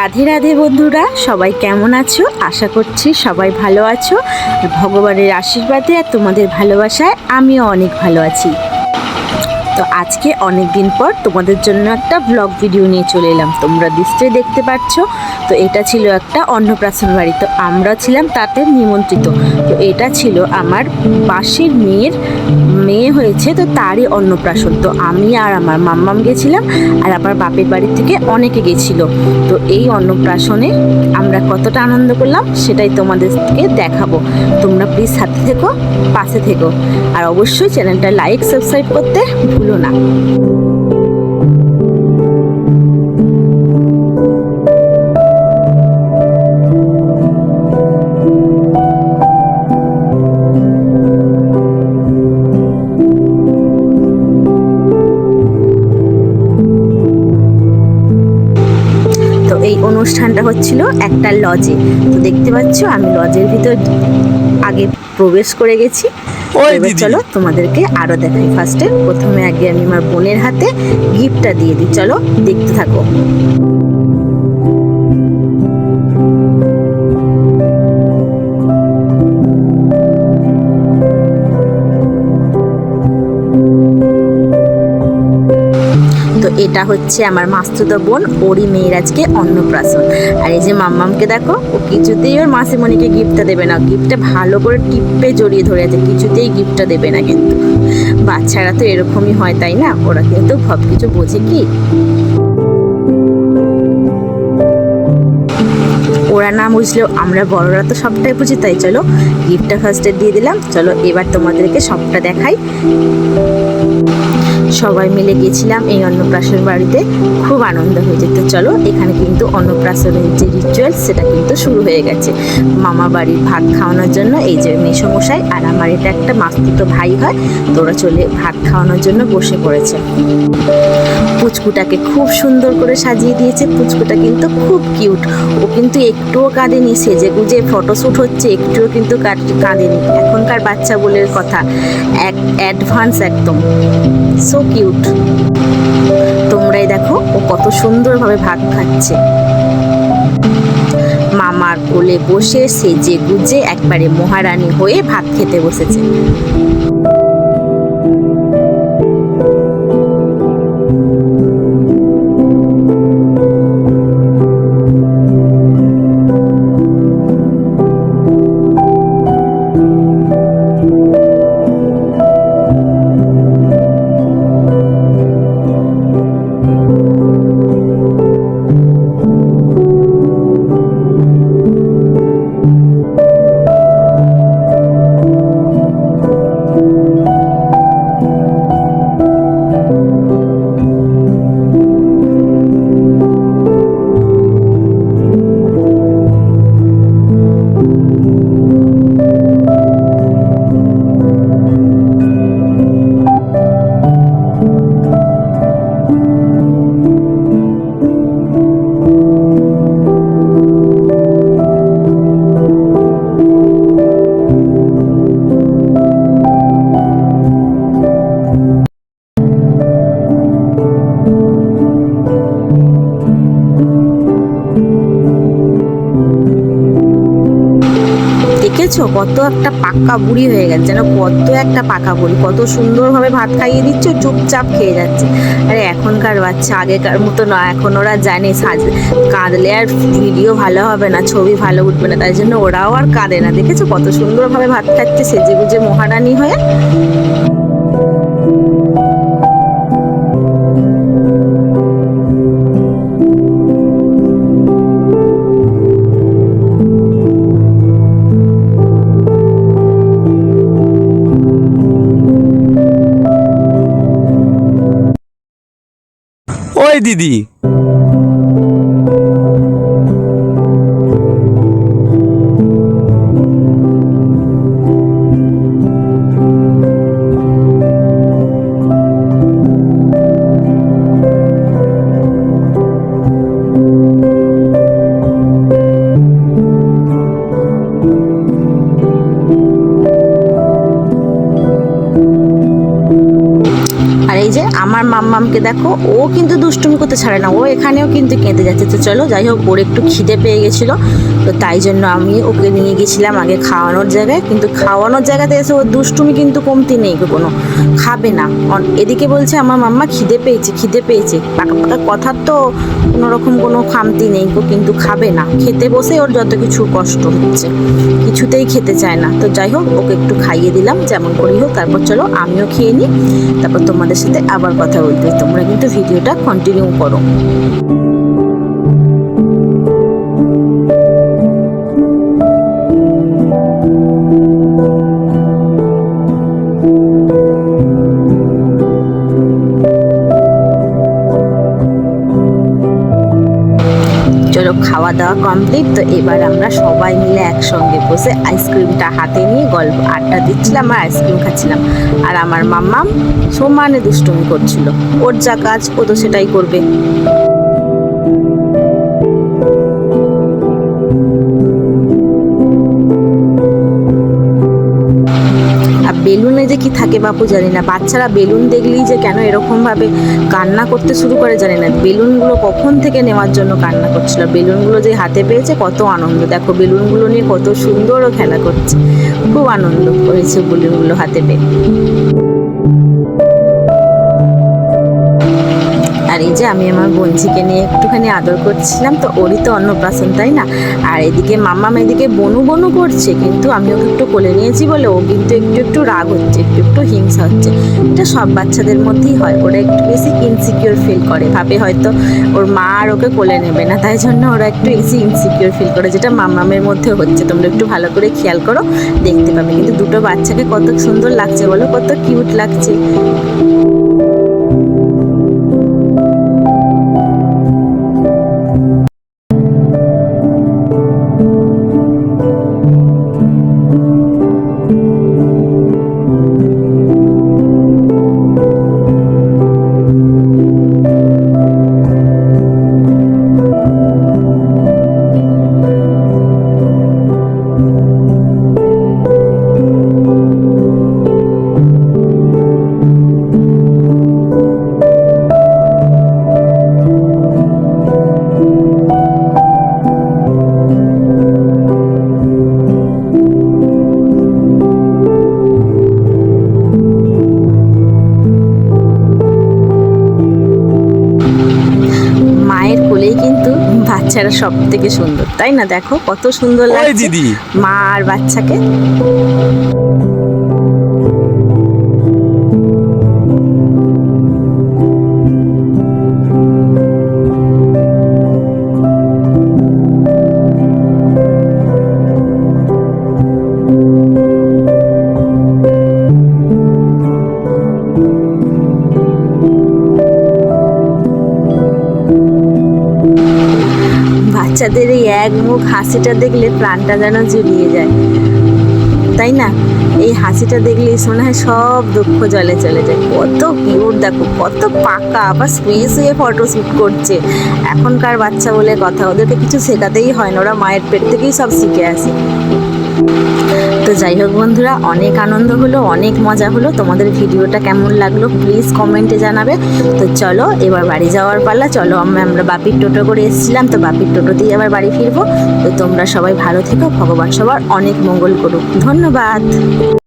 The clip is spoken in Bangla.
রাধে রাধে বন্ধুরা, সবাই কেমন আছো? আশা করছি সবাই ভালো আছো। ভগবানের আশীর্বাদে আর তোমাদের ভালোবাসায় আমিও অনেক ভালো আছি। তো আজকে অনেক দিন পর তোমাদের জন্য একটা ব্লগ ভিডিও নিয়ে চলে এলাম। তোমরা নিশ্চয়ই দেখতে পাচ্ছ তো এটা ছিল একটা অন্নপ্রাশন বাড়ি। তো আমরা ছিলাম তাতে নিমন্ত্রিত। তো এটা ছিল আমার পাশের মেয়ের মেয়ে হয়েছে তো তারই অন্নপ্রাশন। তো আমি আর আমার মাম্মাম গেছিলাম আর আমার বাপের বাড়ি থেকে অনেকে গেছিল। তো এই অন্নপ্রাশনে আমরা কতটা আনন্দ করলাম সেটাই তোমাদেরকে দেখাবো। তোমরা প্লিজ সাথে থেকো, পাশে থেকো। আর অবশ্যই চ্যানেলটা লাইক সাবস্ক্রাইব করতে ভুলো না। এই অনুষ্ঠানটা হচ্ছিল একটা লজে তো দেখতে পাচ্ছ আমি লজের ভিতর আগে প্রবেশ করে গেছি। এবার চলো তোমাদেরকে আরও দেখাই। ফার্স্টে প্রথমে আগে আমি আমার বোনের হাতে গিফটটা দিয়ে দিই। চলো দেখতে থাকো। এটা হচ্ছে আমার মাস্তুতো বোন, ওরই মেয়ের আজকে অন্নপ্রাশন। আর এই যে মাম্মামকে দেখো, ও কিছুতেই ওর মাসিমণিকে গিফটটা দেবে না। গিফটটা ভালো করে টিপে জড়িয়ে ধরে আছে, কিছুতেই গিফটটা দেবে না কিন্তু। বাচ্চারা তো এরকমই হয়, তাই না? ওরা কিন্তু সব কিছু বোঝে কি? ওরা না বুঝলেও আমরা বড়রা তো সবটাই বুঝি, তাই চলো গিফটটা ফার্স্টে দিয়ে দিলাম। চলো এবার তোমাদেরকে সবটা দেখাই। সবাই মিলে গেছিলাম এই অন্নপ্রাশন বাড়িতে। খুব আনন্দ হয়ে যেত। চলো, এখানে কিন্তু অন্নপ্রাশনের যে রিচুয়াল সেটা কিন্তু শুরু হয়ে গেছে। মামা বাড়ির ভাত খাওয়ানোর জন্য, এই যে মেসমশাই আর আমার এটা একটা মাস্তুতো ভাই হয় তো ওরা চলে ভাত খাওয়ানোর জন্য বসে পড়েছে। পুচকুটাকে খুব সুন্দর করে সাজিয়ে দিয়েছে। পুচকুটা কিন্তু খুব কিউট। ও কিন্তু একটুও কাঁদেনি, সেজে গুজে ফটোশ্যুট হচ্ছে, একটুও কিন্তু কাঁদ- কাঁদেনি। এখনকার বাচ্চা বলে কথা, এক অ্যাডভান্স একদম। সো কিউট তোমরাই দেখো, ও কত সুন্দরভাবে ভাত খাচ্ছে। মামার কোলে বসে সেজে গুজে একবারে মহারানী হয়ে ভাত খেতে বসেছে। দেখেছ? কত একটা পাক্কা বুড়ি হয়ে গেছে, যেন কত একটা পাকা বুড়ি, কত সুন্দরভাবে ভাত খাইয়ে দিচ্ছে, চুপচাপ খেয়ে যাচ্ছে। আরে এখনকার বাচ্চা, আগেকার মতো না এখন ওরা জানে সাজ, কাঁদলে আর ভিডিও ভালো হবে না, ছবি ভালো উঠবে না, তাই জন্য ওরাও আর কাঁদে না। দেখেছ কত সুন্দরভাবে ভাত খাচ্ছে সেজে গুজে মহারানী হয়ে? ওই দিদি যে আমার আমার মাম্মামকে দেখো, ও কিন্তু দুষ্টুমি করতে ছাড়ে না, ও এখানেও কিন্তু কেঁদে যাচ্ছে। তো চলো, যাই হোক, ওর একটু খিদে পেয়ে গেছিল। তো তাই জন্য আমি ওকে নিয়ে গেছিলাম আগে খাওয়ানোর জায়গায়, কিন্তু খাওয়ানোর জায়গাতে এসে ওর দুষ্টুমি কিন্তু কমতি নেই কোনো, খাবে না। এদিকে বলছে আমার মাম্মা খিদে পেয়েছে খিদে পেয়েছে। পাকা পাকা কথার তো কোনো রকম কোনো খামতি নেই কিন্তু খাবে না। খেতে বসে ওর যত কিছু কষ্ট হচ্ছে, কিছুতেই খেতে চায় না। তো যাই হোক, ওকে একটু খাইয়ে দিলাম, যেমন করি হোক, তারপর চলো আমিও খেয়ে নিই। তারপর তোমাদের সাথে আবার কথা বলতে, তোমরা কিন্তু ভিডিওটা কন্টিনিউ করো। চলো খাওয়া দাওয়া কমপ্লিট তো এবার আমরা সবাই মিলে একসঙ্গে বসে আইসক্রিমটা হাতে নিয়ে গল্প আড্ডা দিচ্ছিলাম আর আইসক্রিম খাচ্ছিলাম। আর আমার মাম্মাম সমানে দুষ্টুমি করছিল। ওর যা কাজ ও তো সেটাই করবে। কি থাকে বাপু জানি না। বাচ্চারা বেলুন দেখলেই যে কেন এরকমভাবে কান্না করতে শুরু করে জানি না। বেলুনগুলো কখন থেকে নেওয়ার জন্য কান্না করছিল? বেলুনগুলো যে হাতে পেয়েছে, কত আনন্দ। দেখো, বেলুনগুলো নিয়ে কত সুন্দরও খেলা করছে। খুব আনন্দ করেছে বেলুনগুলো হাতে পেয়ে। আর এই যে আমি আমার বোনঝিকে নিয়ে একটুখানি আদর করছিলাম, তো ওরই তো অন্নপ্রাশন তাই না? আর এদিকে মাম্মাম এদিকে বনু বনু করছে, কিন্তু আমি ওকে একটু কোলে নিয়েছি বলে ও কিন্তু একটু একটু রাগ হচ্ছে, একটু একটু হিংসা হচ্ছে। এটা সব বাচ্চাদের মধ্যেই হয়, ওরা একটু বেশি ইনসিকিউর ফিল করে। ভাবে হয়তো ওর মা আর ওকে কোলে নেবে না, তাই জন্য ওরা একটু বেশি ইনসিকিউর ফিল করে, যেটা মাম্মামের মধ্যে হচ্ছে। তোমরা একটু ভালো করে খেয়াল করো, দেখতে পাবে। কিন্তু দুটো বাচ্চাকে কত সুন্দর লাগছে বলো, কত কিউট লাগছে। মায়ের কোলেই কিন্তু বাচ্চারা সব থেকে সুন্দর। তাই না দেখো কত সুন্দর লাগে লাগছে দিদি। মা আর বাচ্চাকে। এক মুখ হাসিটা দেখলে প্রাণটা যেন জুড়িয়ে যায়। তাই না? এই হাসিটা দেখলে মনে হয় সব দুঃখ জলে চলে যায়। কত কিউট দেখো, কত পাকা, আবার শুয়ে হয়ে ফটো শ্যুট করছে। এখনকার বাচ্চা বলে কথা, ওদেরকে কিছু শেখাতেই হয় না, ওরা মায়ের পেট থেকেই সব শিখে আসে। তো যাই হোক বন্ধুরা, অনেক আনন্দ হলো, অনেক মজা হলো। তোমাদের ভিডিওটা কেমন লাগল প্লিজ কমেন্টে জানাবে। তো চলো, এবার বাড়ি যাওয়ার পালা। চলো আমরা আমরা বাপির টোটো করে এসেছিলাম, তো বাপির টোটোতেই আবার বাড়ি ফিরবো। তো তোমরা সবাই ভালো থেকো, ভগবান সবার অনেক মঙ্গল করুক। ধন্যবাদ।